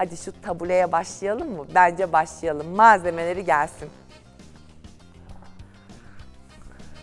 Hadi şu tabuleye başlayalım mı? Bence başlayalım. Malzemeleri gelsin.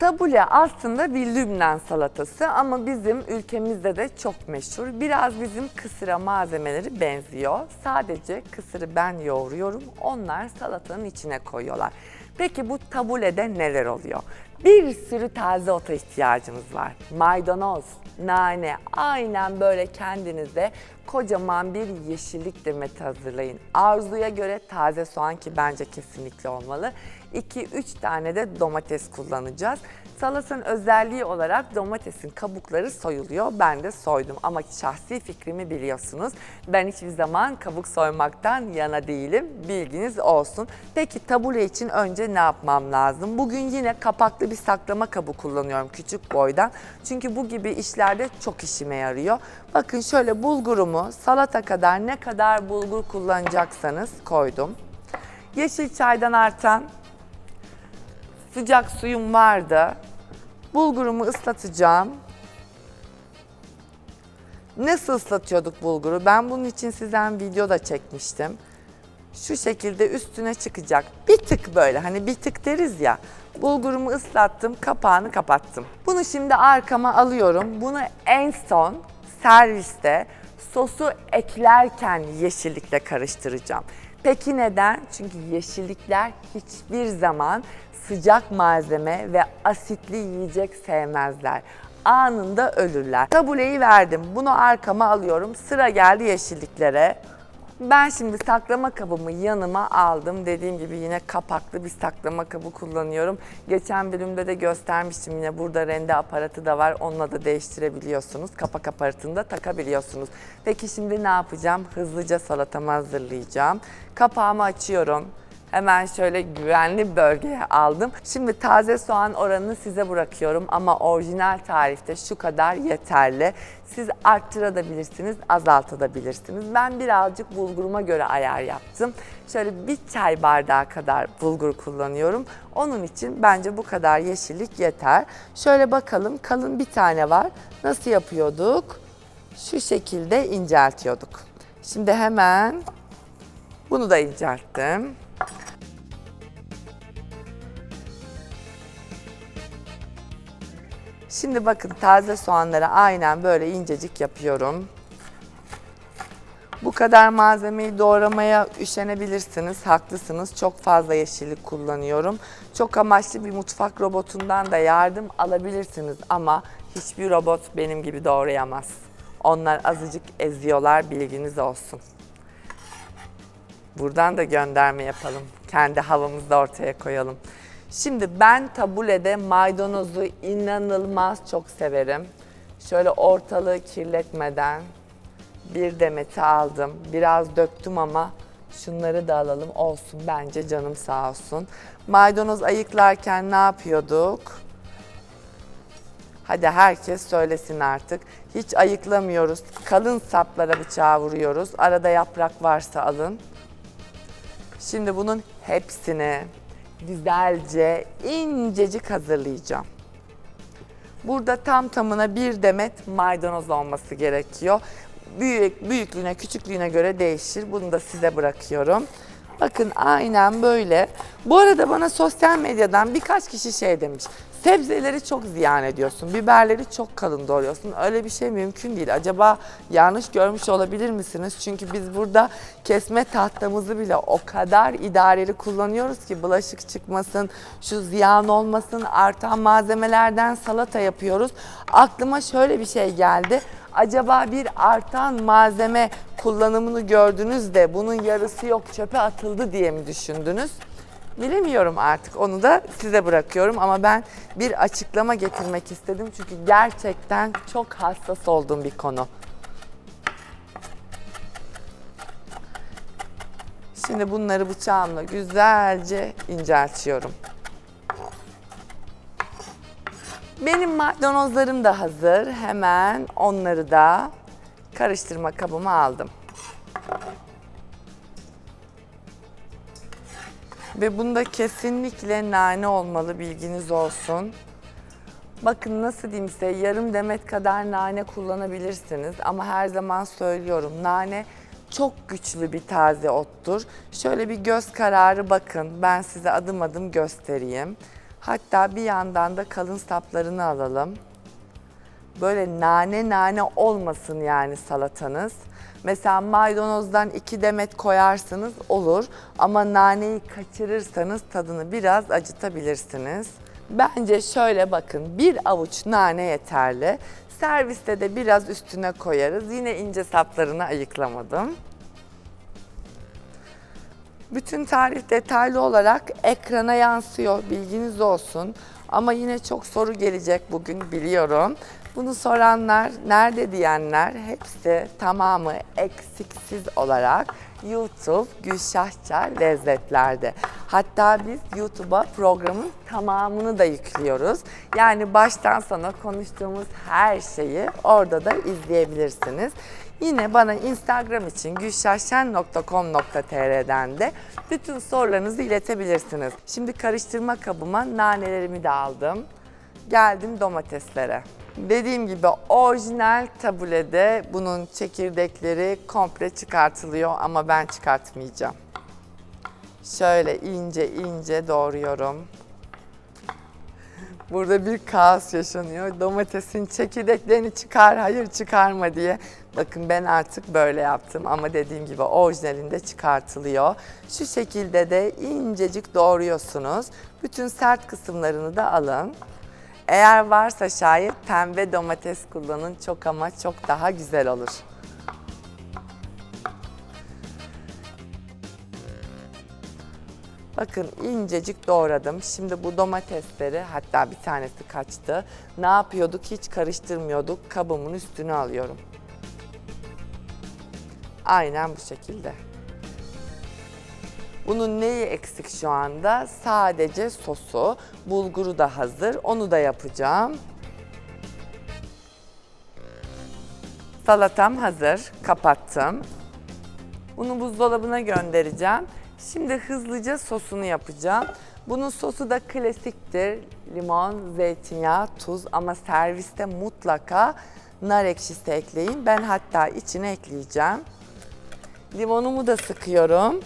Tabule aslında bir Lübnan salatası ama bizim ülkemizde de çok meşhur. Biraz bizim kısıra malzemeleri benziyor. Sadece kısırı ben yoğuruyorum, onlar salatanın içine koyuyorlar. Peki bu tabulede neler oluyor? Bir sürü taze ota ihtiyacımız var. Maydanoz, nane, aynen böyle kendinize kocaman bir yeşillik demeti hazırlayın. Arzuya göre taze soğan ki bence kesinlikle olmalı. 2-3 tane de domates kullanacağız. Salatanın özelliği olarak domatesin kabukları soyuluyor. Ben de soydum ama şahsi fikrimi biliyorsunuz. Ben hiçbir zaman kabuk soymaktan yana değilim. Bilginiz olsun. Peki tabule için önce ne yapmam lazım? Bugün yine kapaklı bir saklama kabı kullanıyorum küçük boydan. Çünkü bu gibi işlerde çok işime yarıyor. Bakın şöyle bulgurumu salata kadar ne kadar bulgur kullanacaksanız koydum. Yeşil çaydan artan sıcak suyum vardı. Bulgurumu ıslatacağım. Nasıl ıslatıyorduk bulguru? Ben bunun için sizden video da çekmiştim. Şu şekilde üstüne çıkacak. Bir tık böyle hani bir tık deriz ya. Bulgurumu ıslattım, kapağını kapattım. Bunu şimdi arkama alıyorum. Bunu en son serviste sosu eklerken yeşillikle karıştıracağım. Peki neden? Çünkü yeşillikler hiçbir zaman sıcak malzeme ve asitli yiyecek sevmezler. Anında ölürler. Tabuleyi verdim. Bunu arkama alıyorum. Sıra geldi yeşilliklere. Ben şimdi saklama kabımı yanıma aldım. Dediğim gibi yine kapaklı bir saklama kabı kullanıyorum. Geçen bölümde de göstermiştim yine burada rende aparatı da var. Onunla da değiştirebiliyorsunuz. Kapak aparatını da takabiliyorsunuz. Peki şimdi ne yapacağım? Hızlıca salatamı hazırlayacağım. Kapağımı açıyorum. Hemen şöyle güvenli bölgeye aldım. Şimdi taze soğan oranını size bırakıyorum ama orijinal tarifte şu kadar yeterli. Siz arttırabilirsiniz, azaltabilirsiniz. Ben birazcık bulguruma göre ayar yaptım. Şöyle bir çay bardağı kadar bulgur kullanıyorum. Onun için bence bu kadar yeşillik yeter. Şöyle bakalım kalın bir tane var. Nasıl yapıyorduk? Şu şekilde inceltiyorduk. Şimdi hemen bunu da incelttim. Şimdi bakın taze soğanları aynen böyle incecik yapıyorum. Bu kadar malzemeyi doğramaya üşenebilirsiniz, haklısınız. Çok fazla yeşillik kullanıyorum. Çok amaçlı bir mutfak robotundan da yardım alabilirsiniz ama hiçbir robot benim gibi doğrayamaz. Onlar azıcık eziyorlar, bilginiz olsun. Buradan da gönderme yapalım. Kendi havamızı da ortaya koyalım. Şimdi ben tabulede maydanozu inanılmaz çok severim. Şöyle ortalığı kirletmeden bir demeti aldım. Biraz döktüm ama şunları da alalım olsun bence canım sağ olsun. Maydanoz ayıklarken ne yapıyorduk? Hadi herkes söylesin artık. Hiç ayıklamıyoruz. Kalın saplara bıçağı vuruyoruz. Arada yaprak varsa alın. Şimdi bunun hepsini güzelce incecik hazırlayacağım. Burada tam tamına bir demet maydanoz olması gerekiyor. Büyük, büyüklüğüne, küçüklüğüne göre değişir. Bunu da size bırakıyorum. Bakın aynen böyle. Bu arada bana sosyal medyadan birkaç kişi şey demiş. Sebzeleri çok ziyan ediyorsun, biberleri çok kalın doğruyorsun. Öyle bir şey mümkün değil. Acaba yanlış görmüş olabilir misiniz? Çünkü biz burada kesme tahtamızı bile o kadar idareli kullanıyoruz ki bulaşık çıkmasın, şu ziyan olmasın, artan malzemelerden salata yapıyoruz. Aklıma şöyle bir şey geldi. Acaba bir artan malzeme kullanımını gördünüz de bunun yarısı yok çöpe atıldı diye mi düşündünüz? Bilemiyorum artık onu da size bırakıyorum ama ben bir açıklama getirmek istedim çünkü gerçekten çok hassas olduğum bir konu. Şimdi bunları bıçağımla güzelce inceltiyorum. Benim maydanozlarım da hazır. Hemen onları da karıştırma kabıma aldım. Ve bunda kesinlikle nane olmalı bilginiz olsun. Bakın nasıl diyeyim size yarım demet kadar nane kullanabilirsiniz ama her zaman söylüyorum nane çok güçlü bir taze ottur. Şöyle bir göz kararı bakın. Ben size adım adım göstereyim. Hatta bir yandan da kalın saplarını alalım. Böyle nane nane olmasın yani salatanız. Mesela maydanozdan iki demet koyarsınız olur ama naneyi kaçırırsanız tadını biraz acıtabilirsiniz. Bence şöyle bakın bir avuç nane yeterli. Serviste de biraz üstüne koyarız. Yine ince saplarını ayıklamadım. Bütün tarif detaylı olarak ekrana yansıyor. Bilginiz olsun. Ama yine çok soru gelecek bugün biliyorum. Bunu soranlar, nerede diyenler hepsi tamamı eksiksiz olarak YouTube Gülşahça Lezzetler'de. Hatta biz YouTube'a programın tamamını da yüklüyoruz. Yani baştan sona konuştuğumuz her şeyi orada da izleyebilirsiniz. Yine bana Instagram için gülşahşen.com.tr'den de bütün sorularınızı iletebilirsiniz. Şimdi karıştırma kabıma nanelerimi de aldım. Geldim domateslere. Dediğim gibi orijinal tabulede bunun çekirdekleri komple çıkartılıyor ama ben çıkartmayacağım. Şöyle ince ince doğruyorum. Burada bir kaos yaşanıyor. Domatesin çekirdeklerini çıkar, hayır çıkarma diye. Bakın ben artık böyle yaptım ama dediğim gibi orijinalinde çıkartılıyor. Şu şekilde de incecik doğruyorsunuz. Bütün sert kısımlarını da alın. Eğer varsa şayet pembe domates kullanın çok ama çok daha güzel olur. Bakın incecik doğradım. Şimdi bu domatesleri hatta bir tanesi kaçtı. Ne yapıyorduk? Hiç karıştırmıyorduk. Kabımın üstüne alıyorum. Aynen bu şekilde. Bunun neyi eksik şu anda? Sadece sosu. Bulguru da hazır. Onu da yapacağım. Salatam hazır. Kapattım. Bunu buzdolabına göndereceğim. Şimdi hızlıca sosunu yapacağım. Bunun sosu da klasiktir. Limon, zeytinyağı, tuz ama serviste mutlaka nar ekşisi ekleyin. Ben hatta içine ekleyeceğim. Limonumu da sıkıyorum.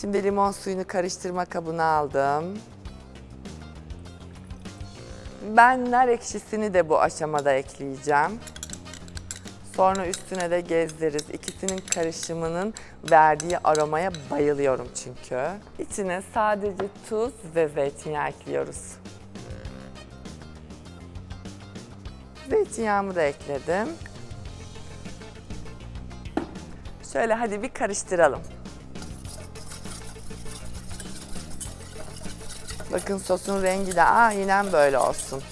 Şimdi limon suyunu karıştırma kabına aldım. Ben nar ekşisini de bu aşamada ekleyeceğim. Sonra üstüne de gezdiririz. İkisinin karışımının verdiği aromaya bayılıyorum çünkü. İçine sadece tuz ve zeytinyağı ekliyoruz. Zeytinyağımı da ekledim. Şöyle hadi bir karıştıralım. Bakın sosun rengi de aynen böyle olsun.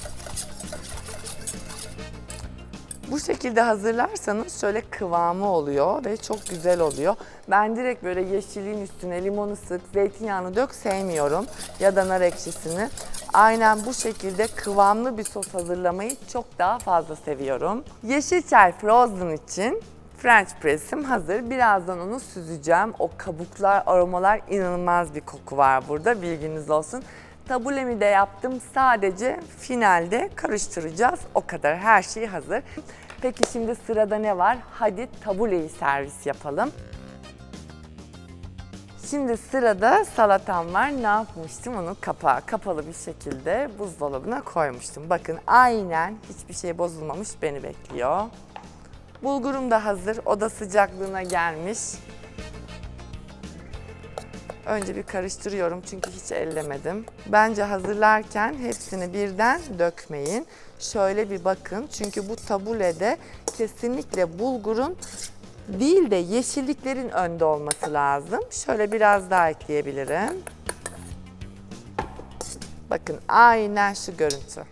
Bu şekilde hazırlarsanız şöyle kıvamı oluyor ve çok güzel oluyor. Ben direkt böyle yeşilliğin üstüne limonu sık, zeytinyağını dök sevmiyorum ya da nar ekşisini. Aynen bu şekilde kıvamlı bir sos hazırlamayı çok daha fazla seviyorum. Yeşil çay frozen için French press'im hazır. Birazdan onu süzeceğim. O kabuklar, aromalar inanılmaz bir koku var burada. Bilginiz olsun. Tabulemi de yaptım. Sadece finalde karıştıracağız. O kadar. Her şey hazır. Peki şimdi sırada ne var? Hadi tabuleyi servis yapalım. Şimdi sırada salatam var. Ne yapmıştım? Onu kapağı kapalı bir şekilde buzdolabına koymuştum. Bakın aynen hiçbir şey bozulmamış beni bekliyor. Bulgurum da hazır. Oda sıcaklığına gelmiş. Önce bir karıştırıyorum çünkü hiç ellemedim. Bence hazırlarken hepsini birden dökmeyin. Şöyle bir bakın çünkü bu tabulede kesinlikle bulgurun değil de yeşilliklerin önde olması lazım. Şöyle biraz daha ekleyebilirim. Bakın aynen şu görüntü.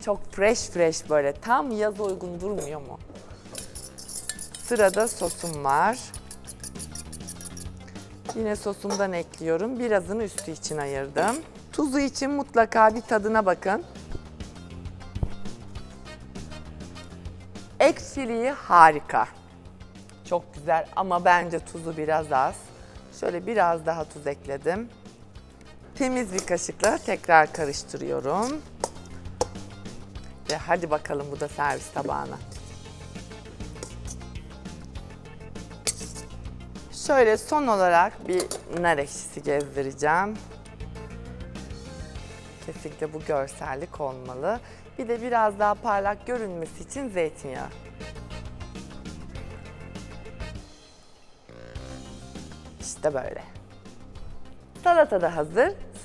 Çok fresh fresh böyle tam yaz uygun durmuyor mu? Sırada sosum var. Yine sosumdan ekliyorum. Birazını üstü için ayırdım. Tuzu için mutlaka bir tadına bakın. Ekşiliği harika. Çok güzel ama bence tuzu biraz az. Şöyle biraz daha tuz ekledim. Temiz bir kaşıkla tekrar karıştırıyorum. Ve hadi bakalım bu da servis tabağına. Şöyle son olarak bir nar ekşisi gezdireceğim. Kesinlikle bu görsellik olmalı. Bir de biraz daha parlak görünmesi için zeytinyağı. İşte böyle. Salata da hazır.